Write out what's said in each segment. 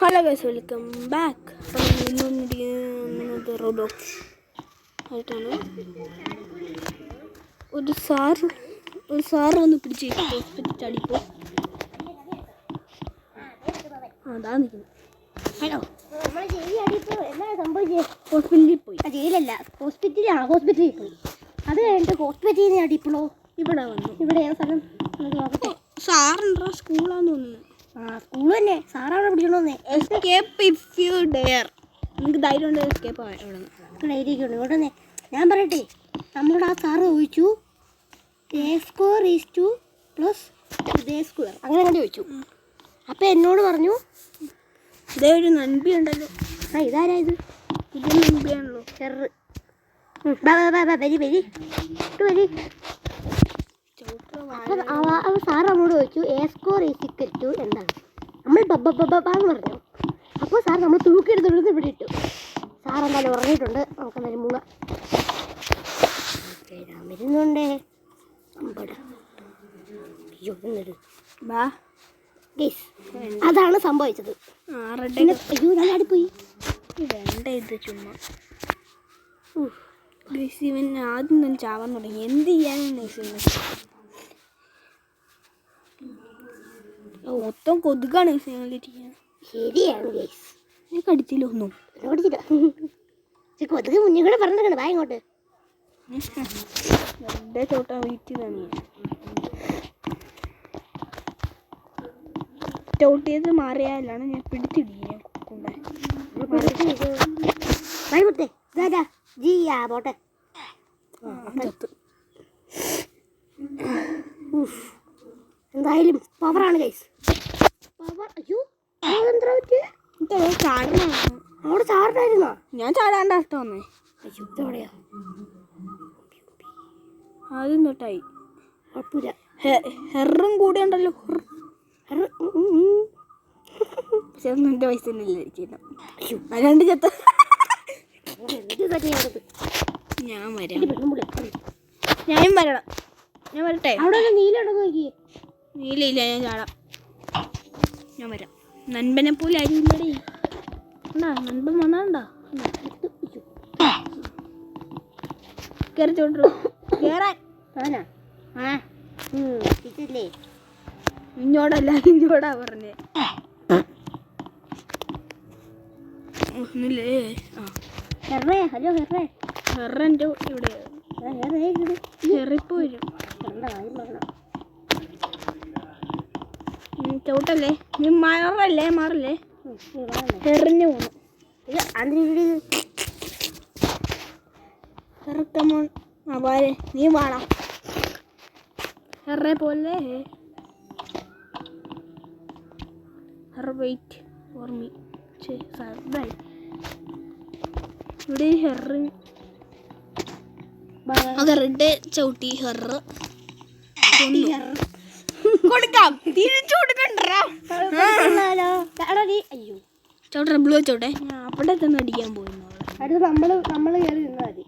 Hello guys welcome back Roblox ആയിട്ടാണ്. ഒരു sir ഒരു സാർ വന്ന് പിടിച്ച് ഹോസ്പിറ്റൽ ചാടിപ്പോ അതാ നിൽക്കുന്നു ഹലോ ഹോസ്പിറ്റലിൽ പോയി. ജയിലല്ല. ഹോസ്പിറ്റലാണ് ഹോസ്പിറ്റലിൽ പോയി. അത് കഴിഞ്ഞിട്ട് ഹോസ്പിറ്റലിൽ നിന്ന് അടിപ്പളോ ഇവിടെ വന്നു. ഇവിടെ സ്ഥലം. സാറുണ്ടോ സ്കൂളാന്ന് തോന്നുന്നു. സ്കൂൾ തന്നെ. സാറാണ് പിടിക്കണമെന്നേ എസ്കേപ്പ് ഇഫ് യു ഡെയർ നമുക്ക് ധൈര്യം ഉണ്ട് എസ്കേപ്പ് നിന്ന്. ഇവിടെ ഞാൻ പറയട്ടെ. നമ്മളോട് ആ സാറ് ചോദിച്ചു A square is two plus the square അങ്ങനെ അങ്ങനെ ചോദിച്ചു. അപ്പൊ എന്നോട് പറഞ്ഞു ഇതേ ഒരു നൻപി ഉണ്ടല്ലോ. ആ ഇതാരാ ഇത്? ഇതൊരു നൻപിയാണല്ലോ. ചെറു. വരി വരി. ഇട്ട് വരി. അപ്പം അവ- സാർ നമ്മോട് ചോദിച്ചു എ സ്കോർ ഈസിക്കൽ ടു എന്താണ്? നമ്മൾ ബബ്ബ ബബ്ബ എന്ന് പറഞ്ഞു. അപ്പോൾ സാർ നമ്മൾ തൂക്കിയെടുത്തുള്ളത് ഇവിടെ ഇട്ടു. സാർ എന്തായാലും ഉറങ്ങിയിട്ടുണ്ട്. നമുക്ക് എന്തായാലും മുങ്ങ വരുന്നുണ്ടേ. അതാണ് സംഭവിച്ചത്. അയ്യോ ഞാൻ ആടിപ്പോയി വേണ്ട ഇത് ചുമ്മാ. ഗൈസ് ഇവൻ ആദ്യം തന്നെ ചാവാൻ തുടങ്ങി. എന്ത് ചെയ്യാനാണ് ഗൈസ് ഇവൻ മൊത്തം കൊതുകാണ് ശരിയാണ് കടിച്ചില്ല ഒന്നും. കൊതുക് മുന്നേ കൂടെ പറഞ്ഞിട്ടുണ്ട് വായ ഇങ്ങോട്ട്. വെറുതെ വീട്ടിലാണ് ചവിട്ടിയത് മാറിയാലാണ് ഞാൻ പിടിച്ചിടിക്കുക ജിയാ പോട്ടെ. ഉഫ്. എന്തായാലും പവറാണ് ഗൈസ് പവർ അയ്യോ എന്താ പറ്റിയ? അവിടെ ചാടായിരുന്നോ ഞാൻ ചാടാണ്ട് ഇഷ്ടം വന്നേ. അയ്യോ ഇതെവിടെയാ ആദ്യം തൊട്ടായി കുഴപ്പമില്ല. ഹെറും കൂടെ ഉണ്ടല്ലോ. പക്ഷെ ഒന്നും എന്റെ അയ്യോ. രണ്ട് ചത്ത. ഞാൻ വരാം. ഞാൻ ഞാനും വരണം. ഞാൻ വരട്ടെ? അവിടെ നീല ഉണ്ടോ ഇല്ല ഞാൻ ചാടാം. ഞാൻ വരാം. നൻപനെ പോലെ അരിയില്ലടേ ഉണ്ടാ നൻപൻ വന്നാണ്ടാ? കയറി ചോട്ടു കയറാൻ ആനാ ആ. ഉം, ഇതല്ലേ ഇഞ്ഞോടല്ല ഇഞ്ഞോടാ പറഞ്ഞേ. ഒന്നില്ലേ ആ. ഹെറേ ഹലോ ഹെറേ ഹെറന്റെ ഇവിടെ. ഹെറേ ഇങ്ങട്. ഹെറിപ്പോ വരും എന്താ കാര്യം പറഞ്ഞോ ഉം, ചവിട്ടല്ലേ? നീ മാറല്ലേ മാറല്ലേ? എറിഞ്ഞു പോണു. ഇത് അതിനിവിടെ ഹെറക്കമോൺ ആ പോരെ നീ വേണം എറേ പോലെ. ഹെർ വെയിറ്റ് ഫോർ മീ ഇവിടെ ഹെറ് ഹെറിന്റെ ചവിട്ടി ഹെറ് കൊടുക്കാം. തിരിച്ചു കൊടുക്കണ്ടോ ഹലോ എടാ നീ അയ്യോ. ചവിട്ടെ ബ്ലൂ ചോട്ടെ ഞാൻ അവിടെ തന്നെ അടിക്കാൻ പോയിരുന്നു അടുത്ത് നമ്മൾ നമ്മൾ കയറി നിന്നാൽ മതി.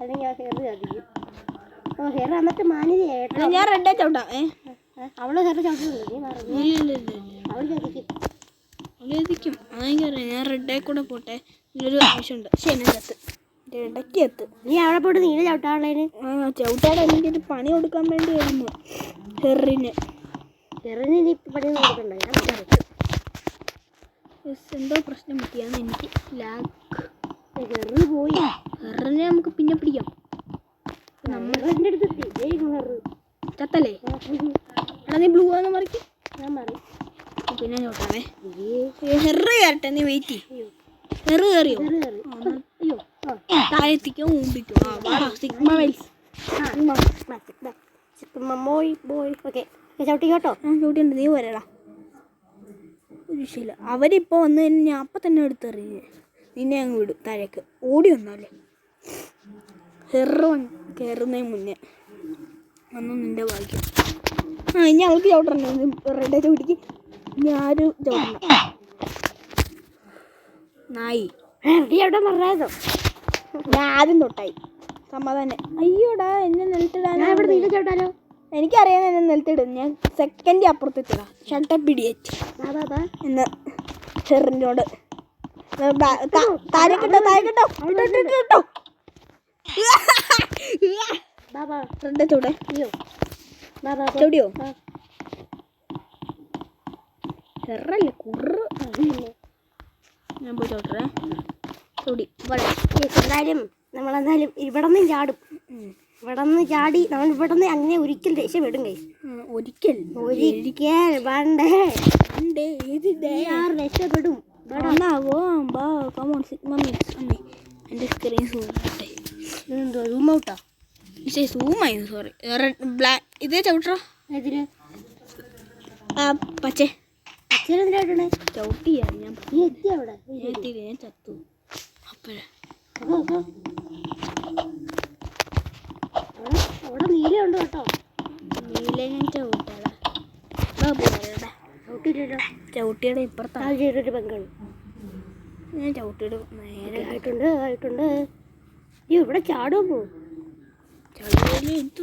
അല്ലെങ്കിൽ ആ ഹെയർ ചതിക്കും. ഓ ഹെയർ എന്നിട്ട് മാനേജ് ഞാൻ റെഡ് ചവിട്ടാം ഏ? അവൾ അതെത്തിക്കും അതെനിക്കറിയാം ഞാൻ റെഡേ കൂടെ പോട്ടെ. ഇതിലൊരു ആവശ്യമുണ്ട്. എന്റെ ഇടയ്ക്ക് എത്ത് നീ അവിടെ പോയിട്ട് നീല ചവിട്ടാളേന് ആ ചവിട്ടാടെ എനിക്ക് പണി കൊടുക്കാൻ വേണ്ടി വരുന്നു ഹെറിന് പണി ഞാൻ എന്തോ പ്രശ്നം പറ്റിയാണ് എനിക്ക് ലാഗ് പോയി. ഹെറിനെ നമുക്ക് പിന്നെ പിടിക്കാം. നമ്മളെന്റെ അടുത്ത് ചത്തല്ലേ? എടാ നീ ബ്ലൂ ആണെന്ന് മറിക്ക് ഞാൻ മാറി. പിന്നെ അയ്യേ. ഹെറ് കയറട്ടെ നീ വെയിറ്റ് ഹെറ് കയറിയോ അയ്യോ. താഴെത്തിക്കോ മുമ്പിക്കോ ആ sigma Wells. Boy boy. Okay. ചവിട്ടിക്കോട്ടോ ആ ചൂട്ടിയുണ്ട് നീ വരടാ വിഷയമില്ല അവരിപ്പോൾ വന്ന് ഞാൻ അപ്പം തന്നെ എടുത്തെറിഞ്ഞ് നിന്നെ അങ്ങ് വിടും താഴേക്ക്. ഓടി വന്നാലേ. ഹെറോൻ കയറുന്നതിന് മുന്നേ. വന്നു നിന്റെ ഭാഗ്യം. ആ ഇനി അവൾക്ക് ചവിട്ടണ്ട. റെഡ് ചവിട്ടിക്ക് ഇനി ആരും ചവിട്ടണ്ട. നായി. എവിടെ പറഞ്ഞതോ ഞാൻ ആദ്യം തൊട്ടായി. സമാധാനം. അയ്യോടാ എന്നെ നിലത്തിടാൻ ഇവിടെ നീല ചവിട്ടാലോ എനിക്കറിയാം എന്നെ നിലത്തിടും. ഞാൻ സെക്കൻഡ് അപ്പുറത്തിട്ടാ ഷട്ടപ്പ് ഇടിയറ്റ് എന്ന ചെറിനോട് താഴെ കിട്ടോ താഴെ കിട്ടോ കിട്ടോ റെഡ് ചൂടെ. ചെറല്ലേ കുറു. ഞാൻ പോയി ചോട്ടറേ ചൂടി എന്തായാലും നമ്മളെന്തായാലും ഇവിടെ നിന്ന് ചാടും. ഇവിടെ നിന്ന് ചാടി നമ്മൾ ഇവിടെ നിന്ന് അങ്ങനെ ഒരിക്കൽ രക്ഷപ്പെടും കൈ ഒരിക്കൽ. ഒരിക്കൽ രക്ഷപ്പെടും. എന്റെ സ്ക്രീൻ സൂമാട്ടെ എന്തോ റൂം ഔട്ടാ പക്ഷേ സൂമായി സോറി ബ്ലാക്ക് ഇതേ ചവിട്ടോ ആ പച്ചേ. അച്ഛനെന്തിനായിട്ടാണ് ചവിട്ടിയാ ഞാൻ എത്തി അവിടെ? ഞാൻ ചത്തു. അപ്പോഴേ. അപ്പൊ അപ്പൊ അവിടെ അവിടെ നീലയുണ്ട് കേട്ടോ. നീല ഞാൻ ചവിട്ടാടാ ബാ പോരാടാ ഔട്ടില്ലല്ലോ ചവിട്ടിയുടെ ഇപ്പുറത്താണ് ഒരു പെങ്കാണ് ഞാൻ ചവിട്ടിയുടെ. നേരെ. ആയിട്ടുണ്ട് ആയിട്ടുണ്ട്. നീ ഇവിടെ ചവിട്ടിയിൽ എന്ത്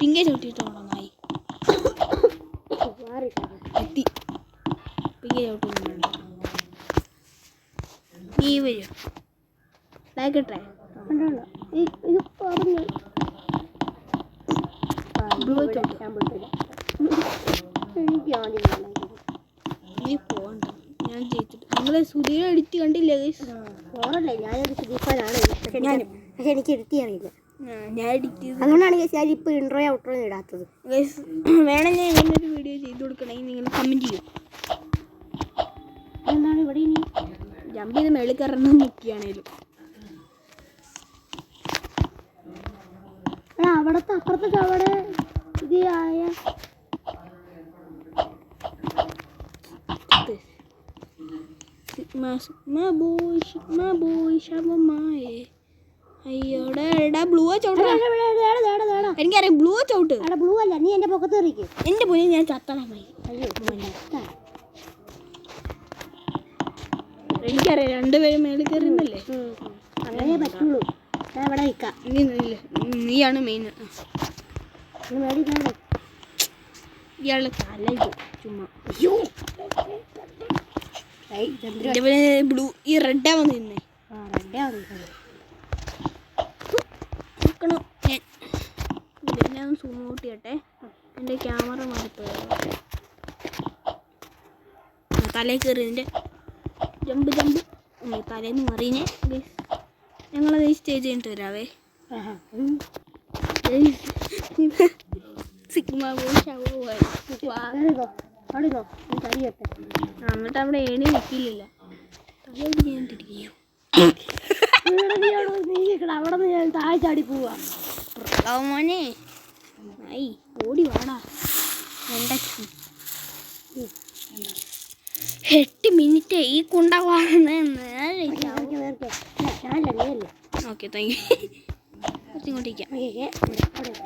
പിങ്കെ ചവിട്ടിയിട്ടാണോ നായി. എത്തി പിങ്കെ ചവിട്ടി നീ വരും. ബാക്കിട്ടെ എനിക്ക് ആദ്യം വേണം. നീ പോകണ്ട ഞാൻ ജയിച്ചിട്ട്. നിങ്ങളെ സുധീര എഡിറ്റ് കണ്ടില്ലേ? ഫോറല്ലേ ഞാനൊരു സുദീപാനാണ് പക്ഷെ ഞാനും. പക്ഷെ എനിക്ക് എഡിറ്റ് അറിയില്ല ഞാൻ എഡിറ്റ് ചെയ്ത് guys ഞാൻ ഇപ്പോൾ ഇൻട്രോ ഔട്ട്രോ ഇടാത്തത്. Guys, വേണമെങ്കിൽ ഇങ്ങനൊരു വീഡിയോ ചെയ്ത് കൊടുക്കണമെങ്കിൽ നിങ്ങൾ കമന്റ് ചെയ്യും. എന്താണ് ഇവിടെ ഇനി? ജമ്പ് ചെയ്ത് മേളിൽ കയറണം നിൽക്കുകയാണേലും. അവിടത്തെ അപ്പുറത്തെ അവിടെ ചവിട്ടാ എനിക്കറിയാം ബ്ലൂ ചവിട്ട് ബ്ലൂ അല്ല നീ എന്റെ പൊക്കത്ത് എറിയിക്കും എന്റെ പൊന്നി ഞാൻ ചത്തളമായി. എനിക്കറിയാം രണ്ടുപേരും മേളിൽ കയറുന്നല്ലേ. അങ്ങനെ പറ്റുള്ളൂ. ഞാൻ ഇവിടെ നിൽക്കാം. നീ നീയാണ് മെയിൻ. തല ചുമ്മാ. അയ്യോ? ബ്ലൂ. ഈ റെഡാ വന്ന് നിന്നേ ആ. നോക്കണം. ഞാൻ സൂം ഔട്ട് ചെയ്യട്ടെ. എന്റെ ക്യാമറ മാറിപ്പോയോ ആ, തലയിൽ കയറി ഇതിന്റെ ജമ്പ് ജമ്പ് തലേന്ന് മറിഞ്ഞേ. ഞങ്ങളത് സ്റ്റേജ് കഴിഞ്ഞിട്ട് വരാവേ. സിഗ്മ എന്നിട്ട് അവിടെ ഏണി വെക്കില്ല തലയിൽ ഞാൻ തിരികെയോ ഇവിടെ നീ അവിടെ നിന്ന് ഞാൻ താഴെ ചാടി പോവാ മോനെ ഐ ഓടി വാടാ. വെണ്ടയ്ക്ക് എട്ട് മിനിറ്റ് ഈ കുണ്ട നീയല്ലേ ഓക്കെ താങ്ക് യു ഇങ്ങോട്ടേക്കാം ഓക്കേ, ഓക്കേ. ഇവിടെ, അവിടെ.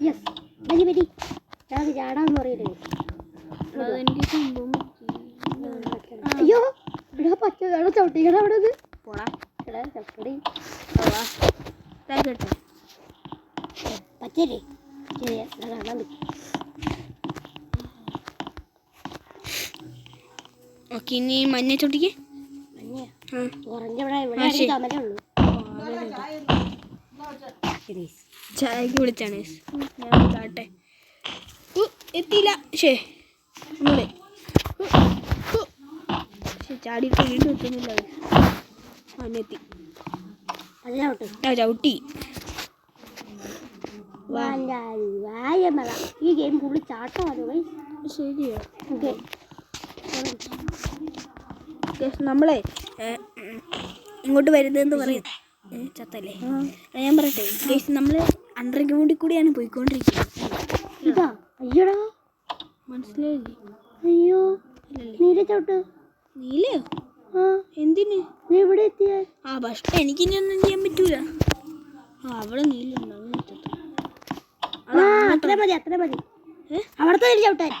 Yes. വരി വരി ഞാൻ ചാടാന്ന് പറയില്ലേ അതെനിക്ക് സംഭവം അയ്യോ ഇവിടെ പച്ച വേണം ചവിട്ടിക്കട അവിടെ ഇത്. പോടാ. എടാ ചപ്പടി പോടാ. കേട്ടോ പച്ചല്ലേ ശരി കാണാൻ ഓക്കെ ഇനി മഞ്ഞ ചൊട്ടിക്ക് മഞ്ഞ ഉറഞ്ഞവിടെ ഇവിടെ ഉള്ളൂ. ചായക്ക് വിളിച്ചാണ്. ഞാൻ ചാട്ടെ എത്തിയില്ല. ശേ നമ്മളെ ചാടിയിട്ട് വീണ്ടും എത്തുന്നില്ല അതിലോട്ട് ആ ചവിട്ടി. ഈ ഗെയിം ഫുള്ള് ചാട്ടമാണ് ശരിയാ. ഓക്കെ. നമ്മളെ ഇങ്ങോട്ട് വരുന്നതെന്ന് പറയും. ചത്തല്ലേ ഞാൻ പറയട്ടെ. ഗൈസ് നമ്മൾ അണ്ടർഗ്രൗണ്ടിൽ കൂടിയാണ് പോയിക്കൊണ്ടിരിക്കുന്നത്. അയ്യോടാ. മനസ്സിലായില്ലേ? അയ്യോ. നീല ചോട്ട് നീലയോ? എന്തിന്? നീ ഇവിടെ എത്തിയ? ആ പക്ഷെ എനിക്കിനി ഒന്നും ചെയ്യാൻ പറ്റൂല. ആ അവിടെ. ആ അത്ര മതി അത്ര മതി? അവിടുത്തെ നീല ചവിട്ടാൻ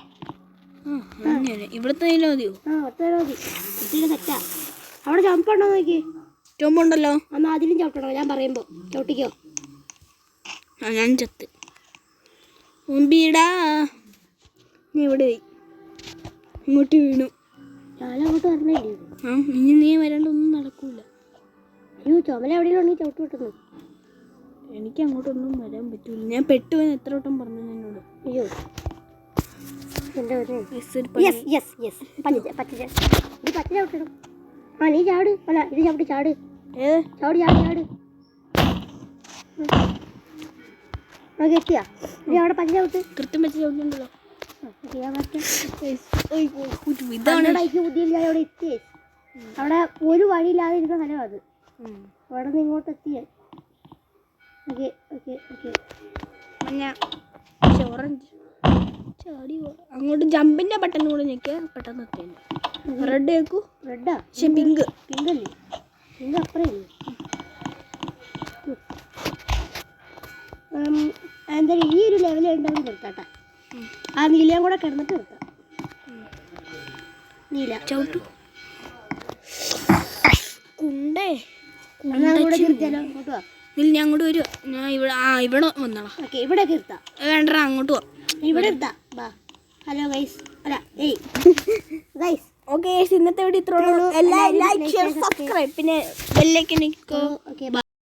ഇവിടുത്തെ നീല മതിയോ? ആ അത്ര മതി. അവിടെ ജമ്പ് ഉണ്ടോ നോക്കി. ചുമ്പുണ്ടല്ലോ എന്നാ അതിലും ചവിട്ടണോ ഞാൻ പറയുമ്പോ. ചവിട്ടിക്കോ? ആ ഞാൻ ചത്ത്. മുമ്പിടാ നീ ഇവിടെ പോയി ഇങ്ങോട്ട് വീണു. ഞാൻ അങ്ങോട്ട് വരണേ ആ ഇനി നീ വരണ്ടൊന്നും നടക്കൂല. അയ്യോ ചുമല എവിടെയെങ്കിലും ഉണ്ടെങ്കിൽ ചവിട്ട് കിട്ടുന്നു എനിക്ക് അങ്ങോട്ടൊന്നും വരാൻ പറ്റൂല. ഞാൻ പെട്ടുപോയി എത്ര വട്ടം പറഞ്ഞു എന്നോട് അയ്യോ. എന്റെ ഒരു. യെസ് യെസ് യെസ് പച്ച പച്ച ഇത് പച്ച ചവിട്ടണം ആ നീ ചാട്. അല്ല ഇത് ചവിട്ടി ചാട്. ഏത് ചവിടി ചാടി ചാട്. ആ കെട്ടിയാ. ഇനി അവിടെ പച്ച ചവിട്ട്. കൃത്യം വെച്ച് ഇതാണ്. അവിടെ എത്തിയേ. അവിടെ ഒരു വഴിയില്ലാതെ ഇരുന്ന സ്ഥലം അത്. അവിടെ നിന്ന് ഇങ്ങോട്ട് എത്തിയേ. Okay okay okay. മഞ്ഞ. ഓറഞ്ച്. ചാടി അങ്ങോട്ട് ജമ്പിന്റെ ബട്ടൺ കൂടെ ഞെക്കിയാൽ പെട്ടെന്ന് എത്തില്ല റെഡ് ആക്കൂ റെഡാ പക്ഷെ പിങ്ക് പിങ്ക് അല്ലേ? പിങ്ക് അപ്പുറം എന്തായാലും ഈ ഒരു ലെവൽ ഉണ്ടാവും നിർത്താട്ടെ. ആ നീലയും കൂടെ കിടന്നിട്ട് നിർത്താം. നീല. ചവിട്ടു. കുണ്ടേ. ഇതിൽ ഞാൻ അങ്ങോട്ട് വരുവാ ഞാൻ ഇവിടെ ആ ഇവിടെ വന്നോളാം. ഓക്കെ ഇവിടെ നിർത്താം. വേണ്ട അങ്ങോട്ട് പോവാം ഇവിടെ നിർത്താം. വാ. ഹലോ ഗൈസ് അല്ല ഏയ്. ഗൈസ് ഓക്കെ ഇന്നത്തെ വീഡിയോ ഇത്രയുള്ളൂ എല്ലാ ലൈക്ക് ഷെയർ സബ്സ്ക്രൈബ് പിന്നെ ബെല്ലൈക്കനിക്കോ ഓക്കെ